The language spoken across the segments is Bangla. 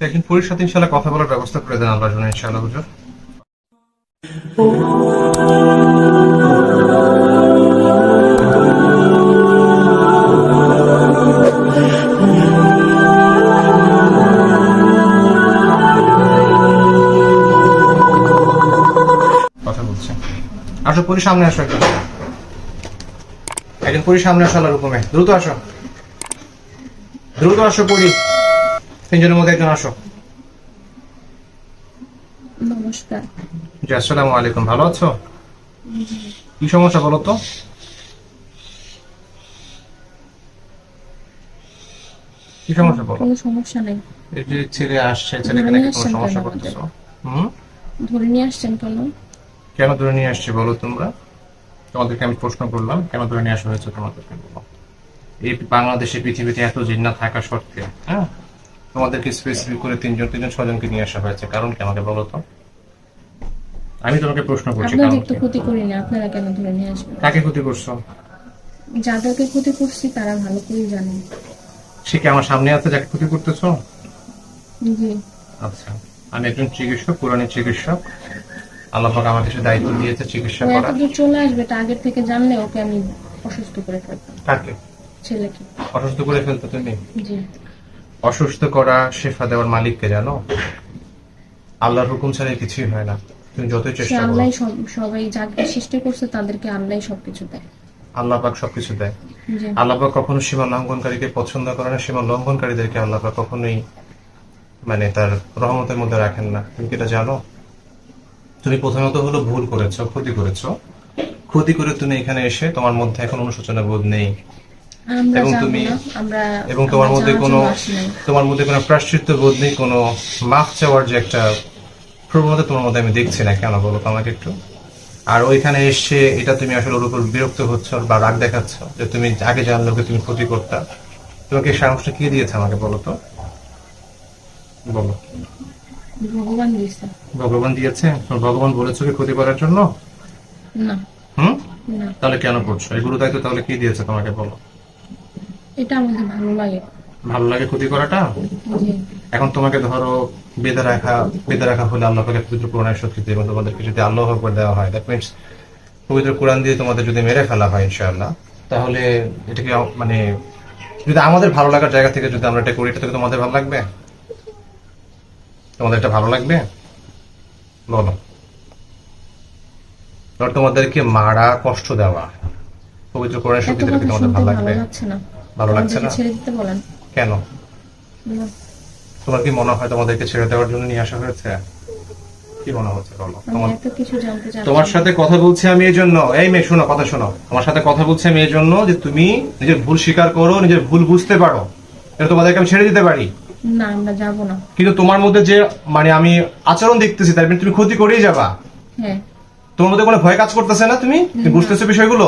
একদিন পুরীর সাথে ইনশাল্লাহ কথা বলার ব্যবস্থা করে দেন আল্লাহর জন্য ইনশাল্লাহ হুজুর। কথা বলছে। আসো, পুরীর সামনে আসো একদম। একজন পুরীর সামনে আসো, আল্লাহর হুকুমে। দ্রুত আসো। দ্রুত আসো পুরী। তিনজনের মধ্যে একজন আসো। নমস্কার। জি আসসালামু আলাইকুম ভালো আছো? কি সমস্যা বলো তো? কি সমস্যা বলো? কোনো সমস্যা নেই। এই যে ছেলে আসছে ছেলেকে নাকি কোনো সমস্যা করতেছো? হুম? ধরে নিয়ে আসছেন কেন? কেন ধরে নিয়ে আসছি বলো তোমরা? তোমাদেরকে আমি প্রশ্ন করলাম কেন ধরে নিয়ে আসা হয়েছে তোমাদেরকে বলো? এই বাংলাদেশে পৃথিবীতে এত জিন্না থাকা সত্ত্বে হ্যাঁ? তোমাদেরকে স্পেসিফিক করে তিনজন তিনজন ছজনকে নিয়ে আসা হয়েছে। কারণ কি আমাকে বলো তো। আমি তোমাকে প্রশ্ন করছি কারণ আপনাদের তো? ক্ষতি করিনি আপনারা কেন ধরে নিয়ে আসবেন? কাকে ক্ষতি করছ? যাদেরকে ক্ষতি করছি তারা ভালো করেই জানেন সে কি আমার সামনে আছে যাকে ক্ষতি করতেছো? জি। আচ্ছা আমি একজন চিকিৎসক পুরানি চিকিৎসক। আল্লাহ পাক আমাকে সে দায়িত্ব দিয়েছে চিকিৎসা করা এত দূর চলে আসবে এটা আগের থেকে জানলে ওকে আমি অসুস্থ করে ফেলতাম। কাকে? ছেলেকে। অসুস্থ করে ফেলতে তুমি? জি। অসুস্থ করা শেফা দেওয়ার মালিককে জানো? আল্লাহর হুকুম ছাড়া কিছুই হয় না। তুমি যতই চেষ্টা করো। আল্লাহ সব সবাই যাকে সৃষ্টি করছে তাদেরকে আল্লাহ সবকিছু দেয়। আল্লাহ পাক সবকিছু দেয়। জি। আল্লাহ পাক কখনো সীমা লঙ্ঘনকারীকে পছন্দ করে না সীমা লঙ্ঘনকারীদেরকে আল্লাহ পাক কখনোই মানে তার রহমতের মধ্যে রাখেন না। তুমি কি এটা জানো? তুমি প্রথমত হলো ভুল করেছ ক্ষতি করেছ। ক্ষতি করে তুমি এখানে এসে তোমার মধ্যে এখন অনুশোচনা বোধ নেই। এবং তুমি- এবং তোমার মধ্যে কোনো। তোমার মধ্যে কোনো প্রাশ্চিত্য বোধ নেই কোনো মাফ চাওয়ার যে একটা প্রবণতা তোমার মধ্যে আমি দেখছি না কেন বলো তো আমাকে একটু? আর ওইখানে এসে এটা তুমি আসলে ওর উপর বিরক্ত হচ্ছ বা রাগ দেখাচ্ছ যে তুমি আগে জানলো যে তুমি ক্ষতি করতা? তোমাকে সাহসটা কে দিয়েছে আমাকে বলো তো? বলো। ভগবান দিয়েছে। ভগবান দিয়েছে? ভগবান বলেছ কি ক্ষতি করার জন্য? না। হুম? তাহলে কেন করছ? এই গুরু দায়িত্ব তাহলে কি দিয়েছে তোমাকে বলো? এটা আমাদের ভালো লাগে। ভালো লাগে ক্ষতি করাটা? এখন তোমাকে ধরো বেঁধে রাখা বেঁধে রাখা হলে আল্লাহ পাকের পবিত্র কোরআনের শক্তিতে এবং তোমাদেরকে যদি আল্লাহ করে দেওয়া হয় দ্যাট মিনস পবিত্র কোরআন দিয়ে তোমাদের যদি মেরে ফেলা হয় ইনশাআল্লাহ তাহলে এটাকে মানে যদি আমাদের ভালো লাগার জায়গা থেকে যদি আমরা এটা করি এটা থেকে তোমাদের ভালো লাগবে? তোমাদের এটা ভালো লাগবে? বলো। তোমাদেরকে মারা কষ্ট দেওয়া পবিত্র কোরআনের এত শক্তিতে তোমাদের ভালো ভালো লাগবে না। ভালো লাগছে না? ছেড়ে দিতে বলেন। কেন? তোমার কি মনে হয় তোমাদেরকে ছেড়ে দেওয়ার জন্য নিয়ে আসা হয়েছে? কি মনে হচ্ছে বলো? তোমার তোমার সাথে কথা বলছি আমি এই জন্য। এই মেয়ে শোনো কথা শোনো। তোমার সাথে কথা বলছি আমি এই জন্য যে তুমি নিজের ভুল স্বীকার করো নিজের ভুল বুঝতে পারো। এটা তোমাদেরকে আমি ছেড়ে দিতে পারি? না আমরা যাব না। কিন্তু তোমার মধ্যে যে মানে আমি আচরণ দেখতেছি তার মানে তুমি ক্ষতি করেই যাবা। হ্যাঁ। তোমার মধ্যে কোনো ভয় কাজ করতেছে না তুমি? তুমি বুঝতেছো বিষয়গুলো?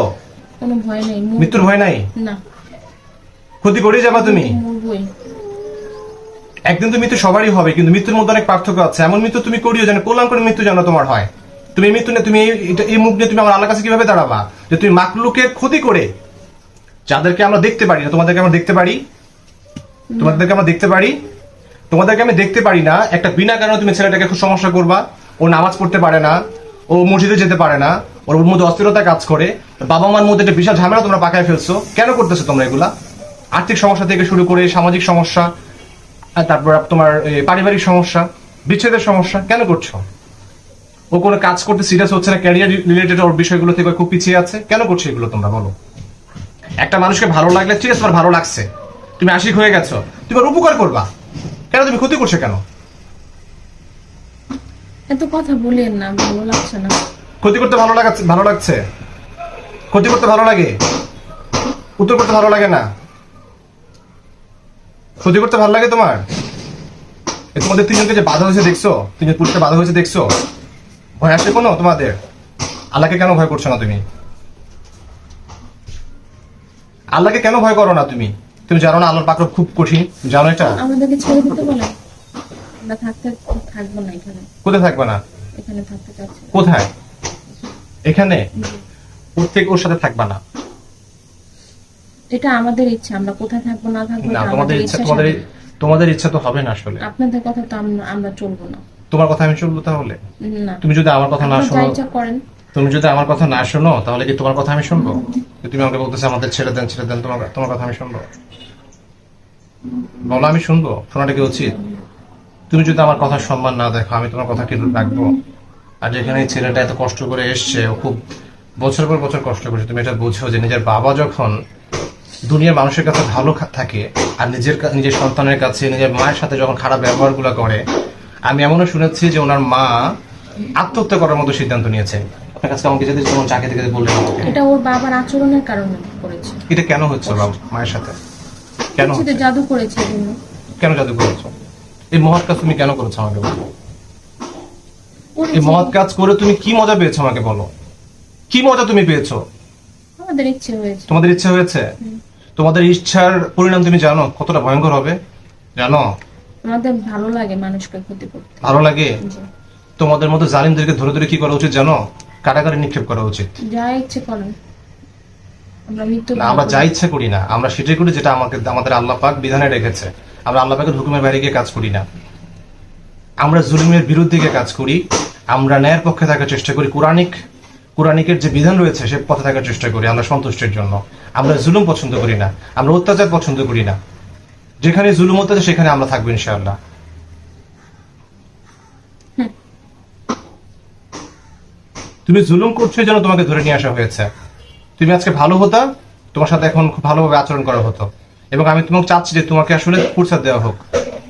কোনো ভয় নেই। মৃত্যুর ভয় নাই? না। ক্ষতি করেই যাবা তুমি? একদিন তো মৃত্যু সবারই হবে কিন্তু মৃত্যুর মধ্যে অনেক পার্থক্য আছে। এমন মৃত্যু তুমি করিও যেন কল্যাণকর মৃত্যু যেন তোমার হয়। তুমি এই মৃত্যু নিয়ে তুমি এই- এই মুখ নিয়ে তুমি আমার আল্লাহ কাছে কীভাবে দাঁড়াবা? যে তুমি মাকলুকের ক্ষতি করে যাদেরকে আমরা দেখতে পারি না তোমাদেরকে আমরা দেখতে পারি? তোমাদেরকে আমরা দেখতে পারি? তোমাদেরকে আমি দেখতে পারি না। একটা বিনা কারণে তুমি ছেলেটাকে খুব সমস্যা করবা। ও নামাজ পড়তে পারে না। ও মসজিদে যেতে পারে না। ওর মধ্যে অস্থিরতা কাজ করে। বাবা মার মধ্যে একটা বিশাল ঝামেলা তোমরা পাকায় ফেলছো। কেন করতেছো তোমরা এগুলা? আর্থিক সমস্যা থেকে শুরু করে সামাজিক সমস্যা আর তারপর তোমার পারিবারিক সমস্যা বিচ্ছেদের সমস্যা কেন করছ? ও কোনো কাজ করতে সিরিয়াস হচ্ছে না ক্যারিয়ার রিলেটেড ওর বিষয়গুলো থেকে খুব পিছিয়ে আছে কেন করছ এগুলো তোমরা বলো? একটা মানুষকে ভালো লাগলে ঠিক আছে তোমার ভালো লাগছে। তুমি আশিক হয়ে গেছো তুমি ওর উপকার করবা। কেন তুমি ক্ষতি করছ কেন? এত কথা বলেন না ভালো লাগছে না। ক্ষতি করতে ভালো লাগাচ্ছে ভালো লাগছে? ক্ষতি করতে ভালো লাগে? উত্তর করতে ভালো লাগে না? ক্ষতি করতে ভালো লাগে তোমার? তোমাদের তিনজনকে যে বাধা হয়েছে দেখছ? তিনজন পুরুষকে বাধা হয়েছে দেখছ? ভয় আসে কোনো তোমাদের? আল্লাহকে কেন ভয় করছ না তুমি? আল্লাহকে কেন ভয় করো না তুমি? তুমি জানো না আল্লাহর পাকড় খুব কঠিন। জানো এটা? আমাদেরকে ছেড়ে দিতে বলেন আমরা থাকতে থাকব না এখানে। কোথায় থাকবে না? এখানে থাকতে চাচ্ছি কোথায়? এখানে? ওর থেকে ওর সাথে থাকবা না। এটা আমাদের ইচ্ছা আমরা কোথায় থাকব না থাকব না তোমাদের ইচ্ছা তোমাদের তোমাদের ইচ্ছা তো হবে না আসলে। আপনাদের কথা তো আমরা চলবো না। তোমার কথা আমি শুনব তাহলে? না। তুমি যদি আমার কথা না শোনো করেন। তুমি যদি আমার কথা না শোনো তাহলে কি তোমার কথা আমি শুনব? তুমি আমাকে বলতেছো আমাদের ছেড়ে দেন ছেড়ে দেন তোমার তোমার কথা আমি শুনব। বলো আমি শুনব? শোনাটা কি উচিত? তুমি যদি আমার কথা সম্মান না দেখো আমি তোমার কথা কি রাখব? আর যেখানে এই ছেলেটা এত কষ্ট করে এসছে ও খুব বছর পর বছর কষ্ট করছে তুমি এটা বুঝো যে নিজের বাবা যখন দুনিয়ার মানুষের কাছে ভালো থাকে আর নিজের নিজের সন্তানের কাছে নিজের মায়ের সাথে যখন খারাপ ব্যবহারগুলো করে আমি এমনও শুনেছি যে ওনার মা আত্মহত্যা করার মতো সিদ্ধান্ত নিয়েছে। আপনার কাছে আমাকে যদি যেমন চাকরি থেকে বললেন এটা ওর বাবার আচরণের কারণে করেছে। এটা কেন হচ্ছে মায়ের সাথে? কেন হচ্ছে? জাদু করেছে কেন জাদু করেছ? এই মহৎ কাজ তুমি কেন করেছ আমাকে বলো। এই মহৎ কাজ করে তুমি কি মজা পেয়েছ আমাকে বলো? কি মজা তুমি পেয়েছ? আমাদের ইচ্ছে হয়েছে। তোমাদের ইচ্ছা হয়েছে? তোমাদের ইচ্ছার পরিণাম তুমি জানো কতটা ভয়ঙ্কর হবে? জানো? আমাদের ভালো লাগে মানুষকে ক্ষতি করতে। ভালো লাগে? তোমাদের মতো জালিমদেরকে ধরে ধরে কি করা উচিত জানো? কাটাকারি নিক্ষেপ করা উচিত। যা ইচ্ছে আমরা আমরা যা ইচ্ছা করি না। আমরা সেটাই করি যেটা আমাকে আমাদের আল্লাহ পাক বিধানে রেখেছে। আমরা আল্লাহ পাকের হুকুমের বাইরে গিয়ে কাজ করি না। আমরা জুলুমের বিরুদ্ধে গিয়ে কাজ করি। আমরা ন্যায়ের পক্ষে থাকার চেষ্টা করি। কোরআনিক কোরআনিকের যে বিধান রয়েছে সে পথে থাকার চেষ্টা করি আমরা সন্তুষ্টের জন্য। আমরা জুলুম পছন্দ করি না আমরা অত্যাচার পছন্দ করি না। যেখানে জুলুম অত্যাচার সেখানে আমরা থাকব ইনশাআল্লাহ। তুমি জুলুম করছ জন্য তোমাকে ধরে নিয়ে আসা হয়েছে। তুমি আজকে ভালো হতা তোমার সাথে এখন খুব ভালোভাবে আচরণ করা হতো। এবং আমি তোমাকে চাচ্ছি যে তোমাকে আসলে ফুরসাদ দেওয়া হোক।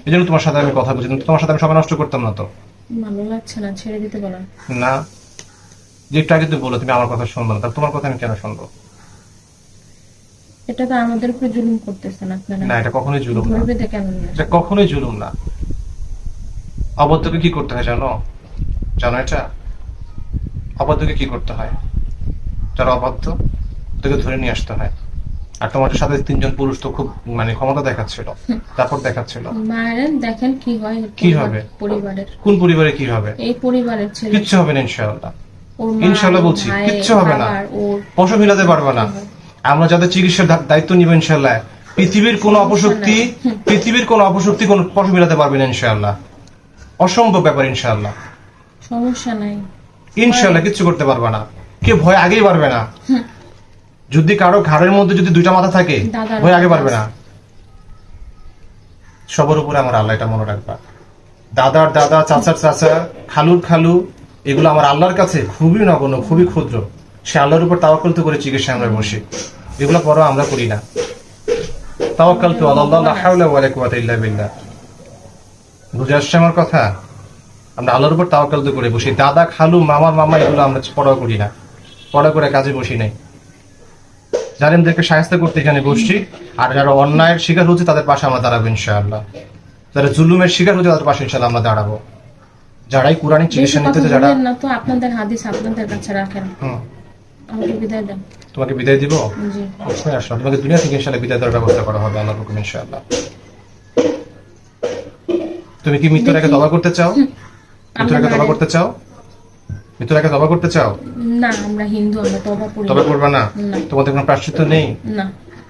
এই জন্য তোমার সাথে আমি কথা বলছি তোমার সাথে আমি সময় নষ্ট করতাম না তো। ভালো লাগছে না ছেড়ে দিতে বলেন না। যে একটু আগে তুমি বলো তুমি আমার কথা শুনব না তাহলে তোমার কথা আমি কেন শুনব? এটা তো আমাদের উপরে জুলুম করতেছেন আপনারা। না এটা কখনোই জুলুম না? এটা কখনোই জুলুম না। অবদ্ধকে কি করতে হয় জানো? জানো এটা? অবদ্ধকে কি করতে হয়? যারা অবদ্ধ তোকে ধরে নিয়ে আসতে হয়। আর তোমার সাথে তিনজন পুরুষ তো খুব মানে ক্ষমতা দেখাচ্ছিল তারপর দেখাচ্ছিল। মায়ের দেখেন কি হয় কি হবে? পরিবারের। কোন পরিবারে কি হবে? এই পরিবারের ছেলে। কিচ্ছু হবে না ইনশাআল্লাহ। ওর বলছি, কিচ্ছু হবে না। পশু মিলাতে পারবে না। আমরা যাদের চিকিৎসার দায়িত্ব নিব ইনশাআল্লাহ পৃথিবীর কোন অপশক্তি পৃথিবীর কোন অপশক্তি কোন পশু মিলাতে পারবে না ইনশাআল্লাহ। অসম্ভব ব্যাপার ইনশাআল্লাহ। সমস্যা নাই। ইনশাআল্লাহ কিচ্ছু করতে পারবে না। কেউ ভয় আগেই পারবে না। যদি কারও ঘাড়ের মধ্যে যদি দুইটা মাথা থাকে ভয় আগে পারবে না। সবার উপরে আমার আল্লাহ এটা মনে রাখবা দাদার দাদা চাচার চাচা খালুর খালু এগুলো আমার আল্লাহর কাছে খুবই নগণ্য, খুবই ক্ষুদ্র। সে আল্লাহর উপর তাওয়াক্কাল তো করে চিকিৎসা আমরা বসি। এগুলো পরও আমরা করি না। তাওয়াক্কাল তো আল্লাহ, লা হাওলা ওয়ালা কুওয়াতা ইল্লা বিল্লাহ। বুঝে আসছে আমার কথা? আমরা আল্লাহর উপর তাওয়াক্কাল তো করে বসি। দাদা, খালু মামার মামা, এগুলো আমরা পড়াও করি না। পড়া করে কাজে বসি নাই। জালিমদেরকে সাহায্য করতে এখানে বসছি। আর যারা অন্যায়ের শিকার হচ্ছে তাদের পাশে আমরা দাঁড়াবো ইনশাআল্লাহ। যারা জুলুমের শিকার হচ্ছে তাদের পাশে ইনশাআল্লাহ আমরা দাঁড়াবো। যারাই কোরআনিক চিকিৎসা নিতেছে যারা না তো আপনাদের হাদিস আপনাদের কাছে রাখেন। আমাকে বিদায় দেন। তোমাকে বিদায় দিব? জি। অবশ্যই আসলাম। তোমাকে দুনিয়া থেকে ইনশাআল্লাহ বিদায় দেওয়ার ব্যবস্থা করা হবে আল্লাহ হুকুম ইনশাআল্লাহ। তুমি কি মৃত্যুর আগে তবা করতে চাও? মৃত্যুর আগে তবা করতে চাও? মৃত্যুর আগে তবা করতে চাও? না আমরা হিন্দু আমরা তবা করি তবে করবে না। তোমাদের কোনো প্রাশ্চিত্য নেই? না।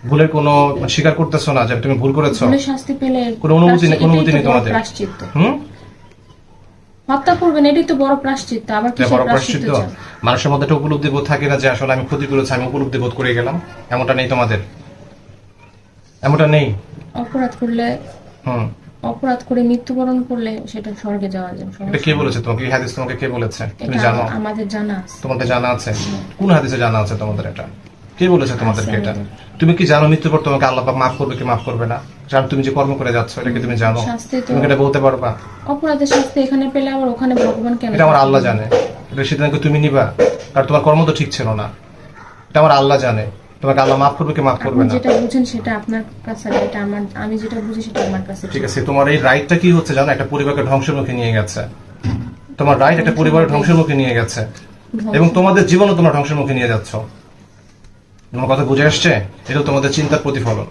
ভুলের কোনো স্বীকার করতেছো না যে তুমি ভুল করেছ? শাস্তি পেলে কোনো অনুমতি নেই, অনুমতি নেই তোমাদের। প্রাশ্চিত্য। হুম? হত্যা করবেন এটাই তো বড় প্রাশ্চিত্য আবার কিসের বড় প্রাশ্চিত্য? মানুষের মধ্যে একটা উপলব্ধি বোধ থাকে না যে আসলে আমি ক্ষতি করেছি আমি উপলব্ধি বোধ করে গেলাম। এমনটা নেই তোমাদের। এমনটা নেই। অপরাধ করলে হুম। অপরাধ করে মৃত্যুবরণ করলে সেটা স্বর্গে যাওয়া যায় এটা কে বলেছে তোমাকে? হাদিস তোমাকে কে বলেছে? তুমি জানো? আমাদের জানা আছে। তোমাদের জানা আছে? কোন হাদিসে জানা আছে তোমাদের এটা? কে বলেছে তোমাদেরকে এটা? তুমি কি জানো মৃত্যুর পর তোমাকে আল্লাহ মাফ করবে কি মাফ করবে না? কারণ তুমি যে কর্ম করে যাচ্ছ এটা কি তুমি জানো? তুমি এটা বলতে পারবা? অপরাধের শাস্তি এখানে পেলে আবার ওখানে ভগবান কেন এটা আমার আল্লাহ জানে। এটা সিদ্ধান্ত তুমি নিবা। কারণ তোমার কর্ম তো ঠিক ছিল না। এটা আমার আল্লাহ জানে। তোমাকে আল্লাহ মাফ করবে কি মাফ করবে না? যেটা বুঝেন সেটা আপনার কাছে এটা আমার আমি যেটা বুঝি সেটা আমার কাছে ঠিক আছে তোমার এই রাইটটা কি হচ্ছে জানো? একটা পরিবারকে ধ্বংসের মুখে নিয়ে গেছে। তোমার রাইট একটা পরিবারের ধ্বংসের মুখে নিয়ে গেছে। এবং তোমাদের জীবনও তোমরা ধ্বংসের মুখে নিয়ে যাচ্ছ। তোমার কথা বুঝে আসছে? এটা তোমাদের চিন্তার প্রতিফলন।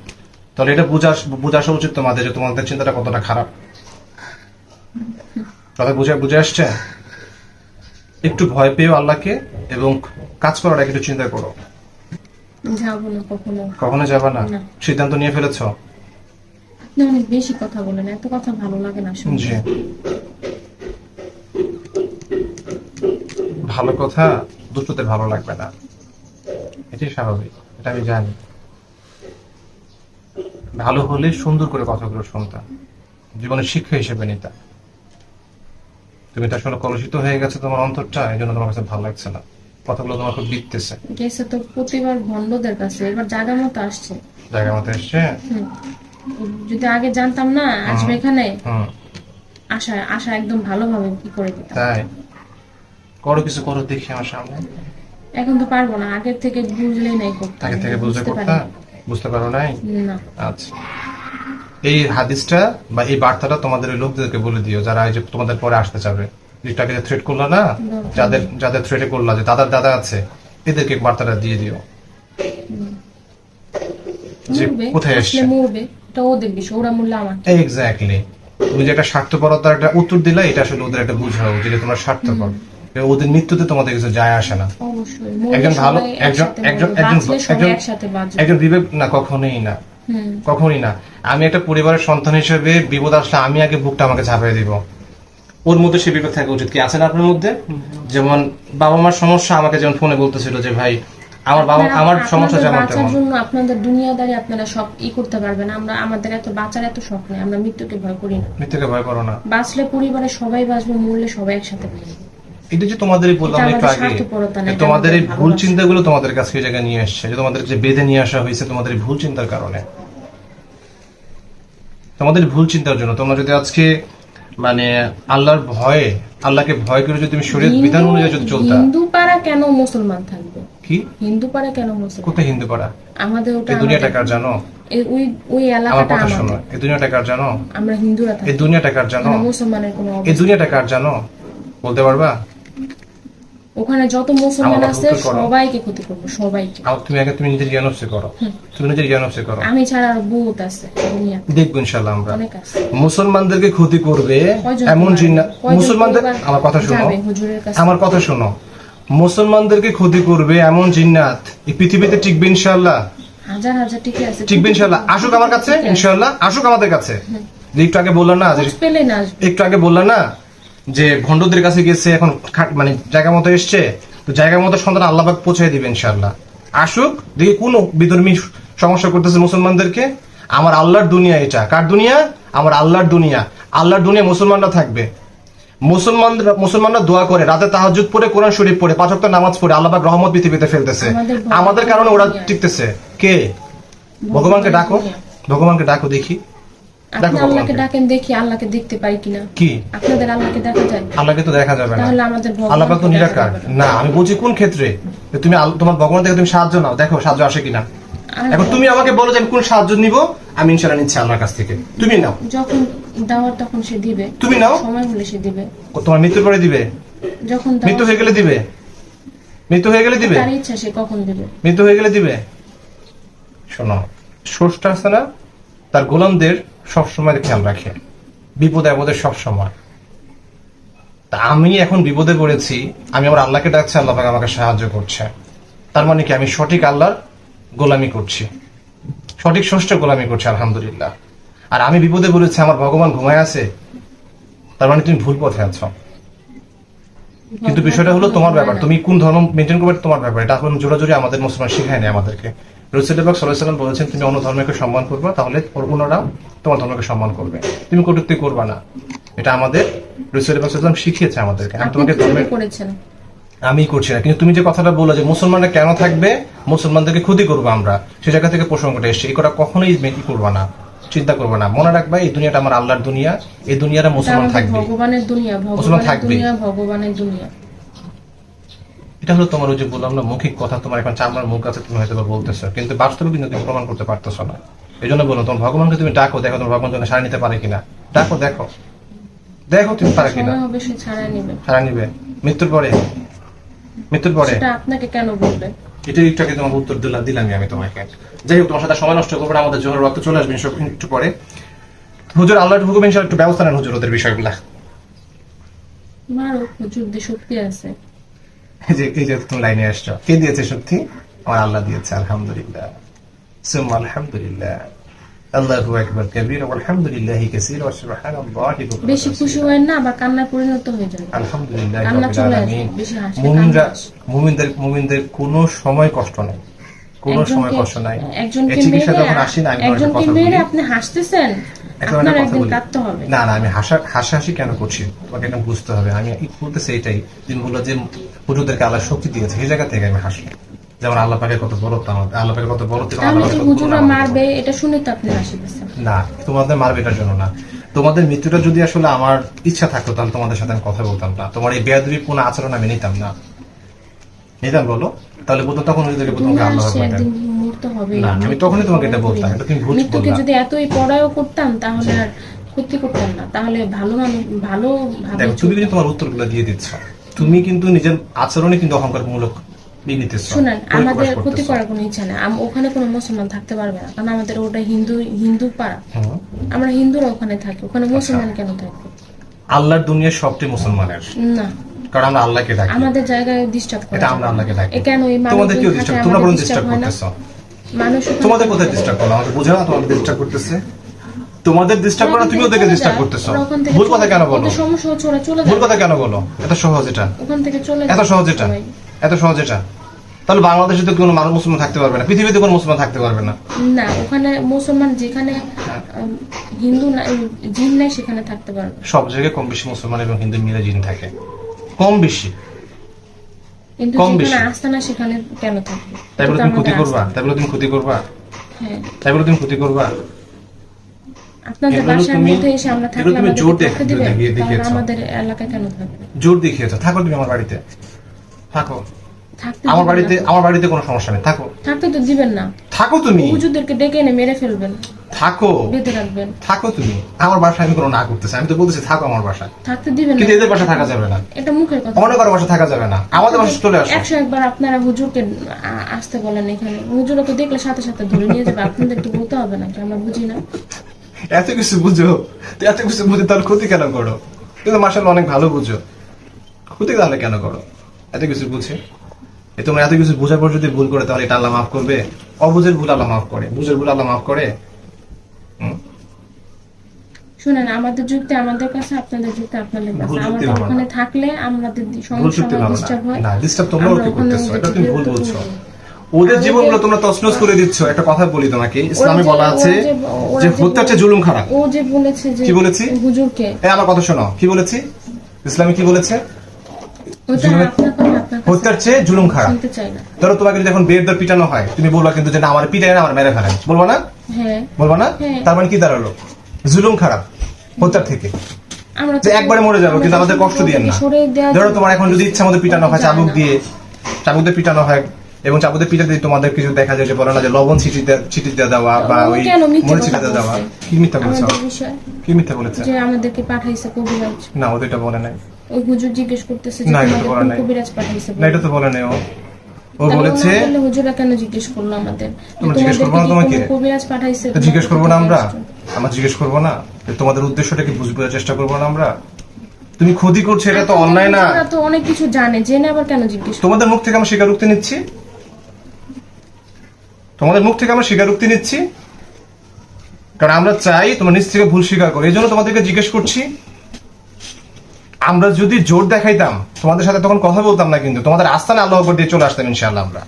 তাহলে এটা বুঝা বুঝে আসা উচিত তোমাদের যে তোমাদের চিন্তাটা কতটা খারাপ। কথা বুঝে বুঝে আসছে? একটু ভয় পেও আল্লাহকে এবং কাজ আগে একটু চিন্তা করো। কখনো। যাবে না। সিদ্ধান্ত নিয়ে ফেলেছ? অনেক বেশি কথা বলেন এত কথা ভালো লাগে না। জি। ভালো কথা দুটোতে ভালো লাগবে না। এটাই স্বাভাবিক এটা আমি জানি। ভালো হলে সুন্দর করে কথাগুলো শুনতাম জীবনের শিক্ষা হিসেবে নিতাম তুমি তো আসলে কলুষিত হয়ে গেছে তোমার অন্তরটা এই জন্য তোমার কাছে ভালো লাগছে না। কথাগুলো তোমার খুব বিকতেছে গেছে তো প্রতিবার ভন্ডদের কাছে এবার জায়গা মতো আসছে। জায়গা মতো হুম। যদি আগে জানতাম না আসবে এখানে আশা আশা একদম ভালোভাবে কি করে দিতাম। তাই? করো কিছু করো দেখি আমার সামনে। এখন তো পারব না আগের থেকে বুঝলেই নাই করতে। আগে থেকে বুঝতে করতা? বুঝতে পারো নাই? না। আচ্ছা। এই হাদিসটা বা এই বার্তাটা তোমাদের ওই লোকদেরকে বলে দিও যারা এই যে তোমাদের পরে আসতে চাবে। যেটাকে যে থ্রেট করল না যাদের যাদের থ্রেটে করল যে দাদার দাদা আছে এদেরকে বার্তাটা দিয়ে দিও। যে কোথায় আসলে এসছে মরবে এটা ওদের বিষয় ওরা মূল্য আমার। এক্স্যাক্টলি তুমি যে একটা স্বার্থপরতার একটা উত্তর দিলা এটা আসলে ওদের একটা বুঝাও যে তোমরা স্বার্থপর। ওদের মৃত্যুতে তোমাদের কিছু যায় আসে না। একজন ভালো একজন একজন একজন বিবেক না কখনোই না। কখনই না। আমি একটা পরিবারের সন্তান হিসেবে বিপদ আসলে আমি আগে বুকটা আমাকে ঝাঁপিয়ে দিব। ওর মধ্যে সে বিবেক থাকা উচিত কি? আছে না আপনার মধ্যে? যেমন বাবা মার সমস্যা আমাকে যেমন ফোনে বলতেছিল যে ভাই আমার বাবা আমার সমস্যা যেমন বাঁচার তেমন। জন্য আপনাদের দুনিয়াদারি আপনারা সব ই করতে পারবেন। আমরা আমাদের এত বাঁচার এত শখ নেই। আমরা মৃত্যুকে ভয় করি না। মৃত্যুকে ভয় করো না। বাঁচলে পরিবারে সবাই বাঁচবে মরলে সবাই একসাথে বাঁচবে এটা যে তোমাদেরই বললাম একটু আগে তোমাদের এই ভুল। চিন্তাগুলো তোমাদের কাছে এই জায়গায় নিয়ে এসছে যে তোমাদের যে বেঁধে নিয়ে আসা হয়েছে তোমাদের ভুল চিন্তার কারণে। তোমাদের ভুল চিন্তার জন্য তোমরা যদি আজকে মানে আল্লাহর ভয়ে আল্লাহকে ভয় করে যদি তুমি শরীর বিধান অনুযায়ী যদি চলতা। হিন্দু পাড়া কেন মুসলমান থাকবে? কি? হিন্দু পাড়া কেন মুসলমান? কোথায় হিন্দু পাড়া আমাদের ওটা দুনিয়াটা কার জানো? এই- ওই ওই এলাকাটা কথা শোনো এই দুনিয়াটা কার জানো? আমরা হিন্দুরা এই দুনিয়াটা কার জানো? মুসলমানের কোনো এই দুনিয়াটা কার জানো? বলতে পারবা? ওখানে যত মুসলমান আছে সবাইকে ক্ষতি করব সবাইকে। তুমি আগে তুমি নিজের জ্ঞান অবশ্যই করো। তুমি নিজের জ্ঞান অবশ্যই করো। আমি ছাড়া আর বহুত আছে দেখব ইনশাল্লাহ আমরা। মুসলমানদেরকে ক্ষতি করবে এমন জিন্না মুসলমানদের আমার কথা শোনো। আমার কথা শোনো। মুসলমানদেরকে ক্ষতি করবে এমন জিন্নাত। এই পৃথিবীতে টিকবে ইনশাল্লাহ হাজার হাজার টিকে আছে। টিকবে ইনশাল্লাহ আসুক আমার কাছে ইনশাল্লাহ আসুক আমাদের কাছে। একটু আগে বললাম না একটু আগে বললাম না যে ভণ্ডদের কাছে গেছে এখন মানে জায়গা মতো এসছে তো জায়গা মতো সন্তান আল্লাহ পাক পৌঁছে দিবে ইনশাল্লাহ আসুক দেখি কোন বিধর্মী সমস্যা করতেছে মুসলমানদেরকে। আমার আল্লাহর দুনিয়া এটা। কার দুনিয়া? আমার আল্লাহর দুনিয়া। আল্লাহর দুনিয়া মুসলমানরা থাকবে। মুসলমানরা মুসলমানরা দোয়া করে রাতে তাহাজুদ পড়ে কোরআন শরীফ পড়ে পাঁচ ওয়াক্ত নামাজ পড়ে আল্লাহ রহমত পৃথিবীতে ফেলতেছে। আমাদের কারণে ওরা টিকতেছে। কে? ভগবানকে ডাকো। ভগবানকে ডাকো দেখি। আপনি আল্লাহকে ডাকেন দেখি আল্লাহকে দেখতে পাই কিনা। কি? আপনাদের আল্লাহকে দেখা যায়। আল্লাহকে তো দেখা যাবে না। তাহলে আমাদের আল্লাহ তো নিরাকার। না। না আমি বলছি কোন ক্ষেত্রে? তুমি তোমার ভগবান থেকে তুমি সাহায্য নাও। দেখো সাহায্য আসে কিনা। এখন তুমি আমাকে বলো যে আমি কোন সাহায্য নিব আমি নিচ্ছি আল্লাহর কাছ থেকে। তুমি নাও। যখন দেওয়ার তখন সে দিবে। তুমি নাও। সময় হলে সে দিবে। তোমার মৃত্যুর পরে দিবে। যখন মৃত্যু হয়ে গেলে দিবে। মৃত্যু হয়ে গেলে দিবে। তার ইচ্ছা সে কখন দিবে? মৃত্যু হয়ে গেলে দিবে। শোনো স্রষ্টা আছে না? তার গোলামদের সবসময় খেয়াল রাখে। বিপদে আপদে সবসময়। তা আমি এখন বিপদে পড়েছি, আমি আমার আল্লাহকে ডাকছি, আল্লাহ আমাকে সাহায্য করছে। তার মানে কি আমি সঠিক আল্লাহর গোলামি করছি। সঠিক স্রষ্টা গোলামি করছি, আলহামদুলিল্লাহ। আর আমি বিপদে পড়েছি, আমার ভগবান ঘুমায় আছে। তার মানে তুমি ভুল পথে আছো। কিন্তু বিষয়টা হলো তোমার ব্যাপার। তুমি কোন ধর্ম মেনটেন করবে তোমার ব্যাপার। এটা এখন জোরাজুরি আমাদের মুসলমান শিখায় নেই আমাদেরকে। রসুল্লাহ সাল্লাম বলেছেন তুমি অন্য ধর্মকে সম্মান করবে তাহলে ওর তোমার ধর্মকে সম্মান করবে। তুমি কটুক্তি করবা না। এটা আমাদের সাল্লাম শিখিয়েছে আমাদেরকে। আমি তোমাকে ধর্মের আমি করছি না। কিন্তু তুমি যে কথাটা বলল যে মুসলমানরা কেন থাকবে মুসলমানদেরকে ক্ষতি করব আমরা সে জায়গা থেকে প্রসঙ্গটা এসছে। এই কথা কখনোই করবা না চিন্তা করবে না। মনে রাখবা এই দুনিয়াটা আমার আল্লাহর দুনিয়া এই দুনিয়াটা মুসলমান থাকবে। ভগবানের দুনিয়া মুসলমান থাকবে। ভগবানের দুনিয়া। এটা হলো তোমার ওই যে বললাম না মৌখিক কথা তোমার এখন চামড়ার মুখ আছে তুমি হয়তো বলতেছো। কিন্তু বাস্তবে কিন্তু তুমি প্রমাণ করতে পারতেছো না। এই জন্য বলো তোমার ভগবানকে তুমি ডাকো দেখো তোমার ভগবান জন্য সারা নিতে পারে কিনা। ডাকো দেখো। দেখো তুমি পারে কিনা। সারা নিবে। মৃত্যুর পরে? মৃত্যুর পরে? আপনাকে কেন বলবে? এটা একটু আগে তোমার উত্তর দিলাম দিলামই আমি তোমাকে। যাই হোক তোমার সাথে সময় নষ্ট করব আমাদের জোহর রক্ত চলে আসবে সব একটু পরে। হুজুর আল্লাহর হুকুম একটু ব্যবস্থা নেন হুজুর ওদের বিষয়গুলা। মারো শক্তি আছে। যে এই যে তুমি লাইনে আসছো। কে দিয়েছে শক্তি আমার আল্লাহ দিয়েছে আলহামদুলিল্লাহ। সুম্মা আলহামদুলিল্লাহ। আল্লাহু আকবার কাবীর আলহামদুলিল্লাহি কাসীর ওয়া সুবহানাল্লাহি বেশি খুশি হয় না আবার কান্নায় পরিণত হয়ে যাবে আলহামদুলিল্লাহ রাব্বিল আলামিন। মুমিনরা মুমিনদের মুমিনদের কোনো সময় কষ্ট নেই। কোনো সময় কষ্ট নাই। একজনকে চিকিৎসা মেরে যখন আসি না আমি তোমাকে একজনকে মেরে আপনি হাসতেছেন না না আমি হাসা হাসাহাসি কেন করছি? তোমাকে বুঝতে হবে। আমি বলতেছি এটাই। তুমি বলল যে হুজুরদেরকে আল্লাহ শক্তি দিয়েছে। সেই জায়গা থেকে আমি হাসি। যেমন আল্লাহ পাকে কত বড় আল্লাহ কত বড় পাকের কত আমাদের মারবে? এটা শুনে তো আপনি হাসিতেছেন না তোমাদের মারবে এটার জন্য না। তোমাদের মৃত্যুটা যদি আসলে আমার ইচ্ছা থাকতো তাহলে তোমাদের সাথে আমি কথা বলতাম না। তোমার এই বেয়াদবি কোন আচরণ আমি নিতাম না। নিতাম বলো? তাহলে বলতো তখন ওদেরকে দুনিয়া আল্লাহ না, আমি তখনই তোমাকে এটা বলতাম, এটা তুমি ভুল মৃত্যুকে যদি এতই পড়াও করতাম তাহলে আর ক্ষতি করতাম না। তাহলে ভালো মানুষ ভালো দেখো তুমি কিন্তু তোমার উত্তরগুলো দিয়ে দিচ্ছ তুমি কিন্তু নিজের আচরণে কিন্তু অহংকারমূলক শুনেন আমাদের ক্ষতি করার কোনো ইচ্ছা নেই। ওখানে কোনো মুসলমান থাকতে পারবে না। কারণ আমাদের ওটা হিন্দু হিন্দু পাড়া। আমরা হিন্দুরা ওখানে থাকি। ওখানে আচ্ছা। মুসলমান কেন থাকবে? আল্লাহর দুনিয়ার সবটি মুসলমানের। না। কারণ আমরা আল্লাহকে ডাকি। আমাদের জায়গায় ডিস্টার্ব করে এটা আমরা আল্লাহকে ডাকি। কেন এই তোমাদের মানুষজন ডিস্টার্ব তোমরা বরং ডিস্টার্ব? করতেছ? মানুষ তোমাদের। কোথায় ডিস্টার্ব করো আমাকে বোঝাও না তোমাদের ডিস্টার্ব করতেছে। তোমাদের ডিস্টার্ব করো তুমি ওদেরকে ডিস্টার্ব করতেছো। ভুল কথা কেন বলো? সমস্যা হচ্ছে ওরা চলে ভুল কথা কেন বলো? এত সহজ এটা। ওখান থেকে চলে এত সহজ এটা। এত সহজ এটা। তাহলে বাংলাদেশে তো কোনো মানুষ মুসলমান থাকতে পারবে না। পৃথিবীতে কোনো মুসলমান থাকতে পারবে না। না ওখানে মুসলমান যেখানে হিন্দু না জিন নাই সেখানে থাকতে পারবে সব জায়গায় কম বেশি মুসলমান এবং হিন্দু মিলে জিন থাকে। কম বেশি। কিন্তু কম বেশি। আস্থা না সেখানে কেন থাকবে? তাই বলে তুমি ক্ষতি করবা। তাই বলে তুমি ক্ষতি করবা? হ্যাঁ। তাই বলে তুমি ক্ষতি করবা? আপনাদের বাসার মধ্যে এসে আমরা থাকলে দেখিয়েছো। আমাদের এলাকায় কেন থাকবে? জোর দেখিয়েছো। থাকো তুমি আমার বাড়িতে। থাকো। আমার বাড়িতে আমার বাড়িতে কোনো সমস্যা নেই। থাকো। থাকতে তো দিবেন না। থাকো তুমি। হুজুরদেরকে ডেকে এনে মেরে ফেলবেন। থাকো। বেঁধে রাখবেন। থাকো তুমি। আমার বাসায় আমি কোনো না করতেছি। আমি তো বলতেছি থাকো আমার বাসায়। থাকতে দিবেন কিন্তু এদের বাসায় থাকা যাবে না। এটা মুখের কথা। কারও বাসায় থাকা যাবে না। আমাদের বাসায় চলে আসো। একশো একবার আপনারা হুজুরকে আসতে বলেন এখানে। হুজুরা তো দেখলে সাথে সাথে ধরে নিয়ে যাবে। আপনাদের একটু বলতে হবে নাকি আমরা বুঝি না। এত কিছু বুঝো তো এত কিছু বুঝে তাহলে ক্ষতি কেন করো? কিন্তু মাসাল অনেক ভালো বুঝো। ক্ষতি তাহলে কেন করো? এত কিছু বুঝে? এ তোমরা এত কিছু বোঝার পর যদি ভুল করে তাহলে এটা আল্লাহ মাফ করবে। অবুঝের ভুল আল্লাহ মাফ করে। বুঝের ভুল আল্লাহ মাফ করে। শুনেন আমাদের যুক্তি আমাদের কাছে আপনাদের যুক্তি আপনাদের কাছে। আমাদের ওখানে থাকলে আমাদের সমস্যা হয় ডিস্টার্ব না হয়। না ডিস্টার্ব আমরা করতেছো? এটা তুমি ভুল বলছো। ওদের জীবনগুলো তোমরা তছনছ করে দিচ্ছ একটা কথা বলি তোমাকে। ইসলামে বলা আছে যে- ওরা যে যে চেয়ে জুলুম খারাপ। ও যে বলেছে যে কি বলেছি? হুজুরকে। এ আমার কথা শোনো। কি বলেছি? ইসলামে কি বলেছে? হত্যার চেয়ে জুলুম খারাপ। না। ধরো তোমাকে যদি এখন বের দর পিটানো হয় তুমি বলবা কিন্তু যে না আমার পিটাই না আমার মেরে ফেলেন বলব না? হ্যাঁ। বলব না? হ্যাঁ। তার মানে কি দাঁড়াল? জুলুম খারাপ হত্যার থেকে। যে একবারে মরে যাব কিন্তু আমাদের কষ্ট দিয়েন না। ধরো তোমার এখন যদি ইচ্ছা মতো পিটানো হয় চাবুক দিয়ে চাবুক দিয়ে পিটানো হয় এবং চাবুক দিয়ে পিটাতে তোমাদের কিছু দেখা যায় যে বলে না যে লবণ ছিটি দিয়ে দেওয়া বা ওই ছিটি দিয়ে দেওয়া কি মিথ্যা বলছো? কি মিথ্যা বলেছে? যে আমাদেরকে পাঠাইছে কবিরাজ। না ওদের এটা বলে নাই। ওই হুজুর জিজ্ঞেস করতেছে যে তোমাদের। কবিরাজ পাঠাইছে না এটা তো বলে নাই ও। ও বলেছে হুজুরা কেন জিজ্ঞেস করল আমাদের? তোমরা জিজ্ঞেস করব না তোমাকে? কবিরাজ পাঠাইছে? তো জিজ্ঞেস করব না আমরা? আমরা জিজ্ঞেস করব না? যে তোমাদের উদ্দেশ্যটা কি বুঝ- বোঝার চেষ্টা করব না আমরা? তুমি ক্ষতি করছ এটা তো অন্যায় না। তো অনেক কিছু জানে জেনে আবার কেন জিজ্ঞেস তোমাদের মুখ থেকে আমরা স্বীকারোক্তি নিচ্ছি। তোমাদের মুখ থেকে আমরা স্বীকারোক্তি নিচ্ছি। কারণ আমরা চাই তোমার নিজ থেকে ভুল স্বীকার করো। এই জন্য তোমাদেরকে জিজ্ঞেস করছি, আমরা যদি জোর দেখাইতাম, তোমাদের সাথে তখন কথা বলতাম না কিন্তু, তোমাদের আস্থানে আল্লাহ উপর দিয়ে চলে আসতাম ইনশাআল্লাহ আমরা।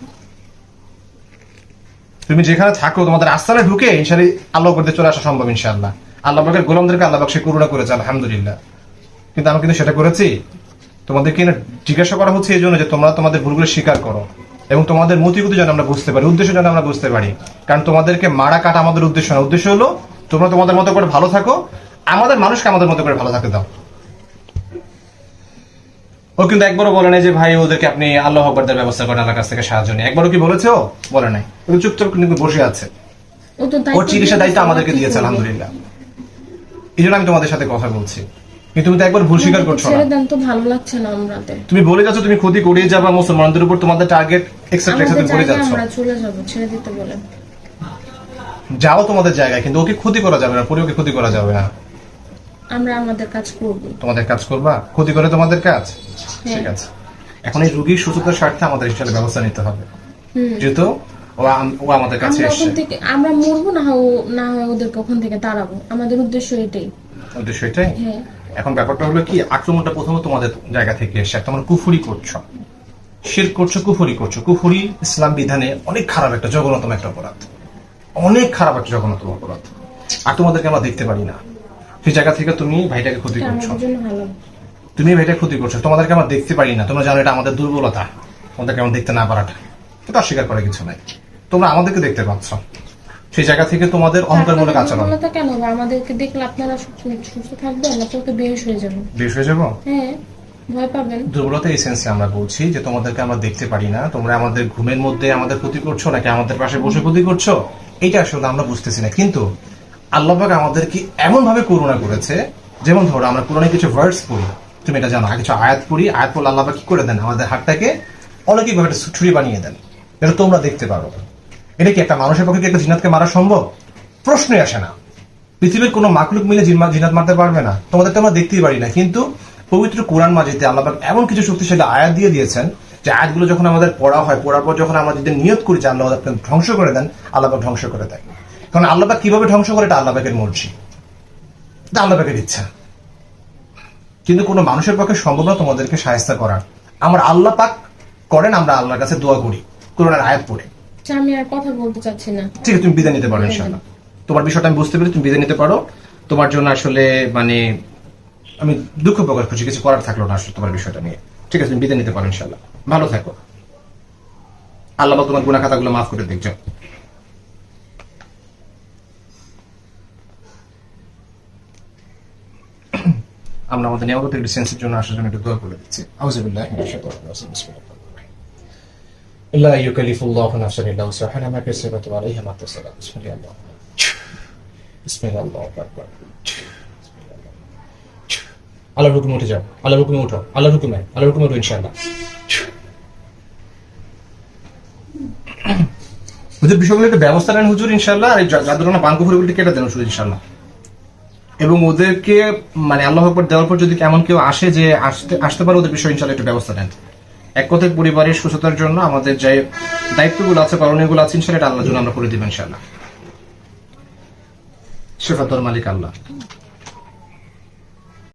তুমি যেখানে থাকো, তোমাদের আস্থানে ঢুকে ইনশাআল্লাহ আল্লাহ উপর দিয়ে চলে আসা সম্ভব ইনশাআল্লাহ। আল্লাহ পাকের গোলামদেরকে আল্লাহ সে করুণা করেছে, আলহামদুলিল্লাহ। কিন্তু আমি কিন্তু সেটা করেছি। তোমাদেরকে জিজ্ঞাসা করা হচ্ছে এই জন্য যে তোমরা তোমাদের ভুলগুলো স্বীকার করো। এবং তোমাদের মতিগতি যেন আমরা বুঝতে পারি উদ্দেশ্য যেন আমরা বুঝতে পারি। কারণ তোমাদেরকে মারা কাটা আমাদের উদ্দেশ্য না। উদ্দেশ্য হলো তোমরা তোমাদের মতো করে ভালো থাকো আমাদের মানুষকে আমাদের মতো করে ভালো থাকতে দাও। ও কিন্তু একবারও বলে নাই যে ভাই ওদেরকে আপনি আল্লাহ হকবারদের ব্যবস্থা করেন আল্লাহর কাছ থেকে সাহায্য নিয়ে। একবারও কি বলেছে ও? বলে নাই। ও চুপচাপ কিন্তু বসে আছে। ও ওর চিকিৎসা দায়িত্ব আমাদেরকে দিয়েছে? আলহামদুলিল্লাহ। এই জন্য আমি তোমাদের সাথে কথা বলছি। তুমি তো একবার ভুল স্বীকার করছ ছেড়ে দেন তো ভালো লাগছে না আমাদের তুমি বলে যাচ্ছ তুমি ক্ষতি করিয়ে যাবা মুসলমানদের উপর তোমাদের টার্গেট করে যাচ্ছ। আমরা চলে যাব ছেড়ে দিতে বলেন। যাও তোমাদের জায়গায় কিন্তু ওকে ক্ষতি করা যাবে না পরে ওকে ক্ষতি করা যাবে না। আমরা আমাদের কাজ করব। তোমাদের কাজ করবা? ক্ষতি করে তোমাদের কাজ? হ্যাঁ। ঠিক আছে। এখন এই রুগীর সুস্থতার স্বার্থে আমাদের ব্যবস্থা নিতে হবে। যেহেতু ও আমাদের কাছে আমরা থেকে আমরা মরবো না না ওদেরকে ওখান থেকে তাড়াবো। আমাদের উদ্দেশ্য এটাই। উদ্দেশ্য এটাই? হ্যাঁ। এখন ব্যাপারটা হলো কি আক্রমণটা প্রথমে তোমাদের জায়গা থেকে এসে তোমরা কুফুরি করছ। শির করছ কুফুরি করছ। কুফুরি ইসলাম বিধানে অনেক খারাপ একটা জঘন্যতম একটা অপরাধ। অনেক খারাপ একটা জঘন্যতম অপরাধ। আর তোমাদেরকে আমরা দেখতে পারি না। সেই জায়গা থেকে তুমি ভাইটাকে ক্ষতি করছ। তুমি ভাইটা ক্ষতি করছ। তোমাদেরকে আমরা দেখতে পারি না। তোমরা জানো এটা আমাদের দুর্বলতা। তোমাদেরকে আমরা দেখতে না পারাটা। এটা অস্বীকার করার কিছু নাই। তোমরা আমাদেরকে দেখতে পাচ্ছ। সেই জায়গা থেকে তোমাদের অহংকারমূলক আচরণ দুর্বলতা কেন? হবে? আমাদেরকে দেখলে আপনারা সুস্থ থাকবেন না তো বেহুশ হয়ে যাবেন বেশ হয়ে যাব? হ্যাঁ ভয় পাবেন। দুর্বলতা এই সেন্সে আমরা বলছি যে তোমাদেরকে আমরা দেখতে পারি না। তোমরা আমাদের ঘুমের মধ্যে আমাদের ক্ষতি করছ নাকি আমাদের পাশে বসে ক্ষতি করছ? এটা আসলে আমরা বুঝতেছি না। কিন্তু আল্লাহ পাক আমাদেরকে এমন ভাবে করুণা করেছে যেমন ধরো আমরা পুরনো কিছু ওয়ার্ডস পড়ি। তুমি এটা জানো কিছু আয়াত পড়ি আয়াত পড়লে আল্লাহবাক কি করে দেন? আমাদের হাতটাকে অলৌকিক ভাবে ছুরি বানিয়ে দেন। এটা তোমরা দেখতে পারো। এটা কি একটা মানুষের পক্ষে কি একটা জিনাতকে মারা সম্ভব? প্রশ্নই আসে না। পৃথিবীর কোনো মাকলুক মিলে জিনাত মারতে পারবে না। তোমাদের তো আমরা দেখতেই পারি না। কিন্তু পবিত্র কোরআন মাজিতে আল্লাহ এমন কিছু শক্তিশালী আয়াত দিয়ে দিয়েছেন, যে আয়াতগুলো যখন আমাদের পড়া হয়, পড়ার পর যখন আমরা যদি নিয়ত করি যে আল্লাহ আপনাকে ধ্বংস করে দেন, আল্লাহ ধ্বংস করে দেয়। কারণ আল্লাহ কীভাবে ধ্বংস করে? এটা আল্লাহ পাকের মর্জি। এটা আল্লাহ পাকের ইচ্ছা। কিন্তু কোনো মানুষের পক্ষে সম্ভব না তোমাদেরকে সাহায্য করার। আমরা আল্লাহ পাক করেন, আমরা আল্লাহর কাছে দোয়া করি। কোরআনের আয়াত পড়ে। আমি আর কথা বলতে চাচ্ছি না। ঠিক আছে, তুমি বিদায় নিতে পারো, ইনশাআল্লাহ। তোমার বিষয়টা আমি বুঝতে পেরে তুমি বিদায় নিতে পারো। তোমার জন্য আসলে মানে আমি দুঃখ প্রকাশ করছি, কিছু করার থাকল না আসলে তোমার বিষয়টা নিয়ে। ঠিক আছে, তুমি বিদায় নিতে পারো, ইনশাআল্লাহ। ভালো থাকো। আল্লাহ তোমার গুণা খাতাগুলো মাফ করে দেখছ আমরা আমাদের নিয়মিত একটু সেন্সের জন্য আসার জন্য একটু দোয়া করে দিচ্ছি। আউযুবিল্লাহি لا يكلف الله نفسا الا وسعها ما كسبت وعليها ما اكتسبت بسم الله الله بسم الله الله اكبر আল্লাহর হুকুমে উঠে যাও আল্লাহর হুকুমে উঠো আল্লাহর হুকুমে আল্লাহর হুকুমে উঠো ইনশাআল্লাহ হুজুর বিষয়গুলো একটু ব্যবস্থা নেন হুজুর ইনশাআল্লাহ আর এই যা- যাদের না বাঙ্ক ফুলগুলি কেটে দেন হুজুর ইনশাআল্লাহ এবং ওদেরকে মানে আল্লাহ আকবর দেওয়ার পর যদি এমন কেউ আসে যে আসতে আসতে পারে ওদের বিষয়ে ইনশাআল্লাহ একটু ব্যবস্থা নেন এক কথায় পরিবারের সুস্থতার জন্য আমাদের যে দায়িত্বগুলো আছে করণীয়গুলো আছে এটা আল্লাহর জন্য আমরা করে দিবেন ইনশাআল্লাহ। শেফাতর মালিক আল্লাহ।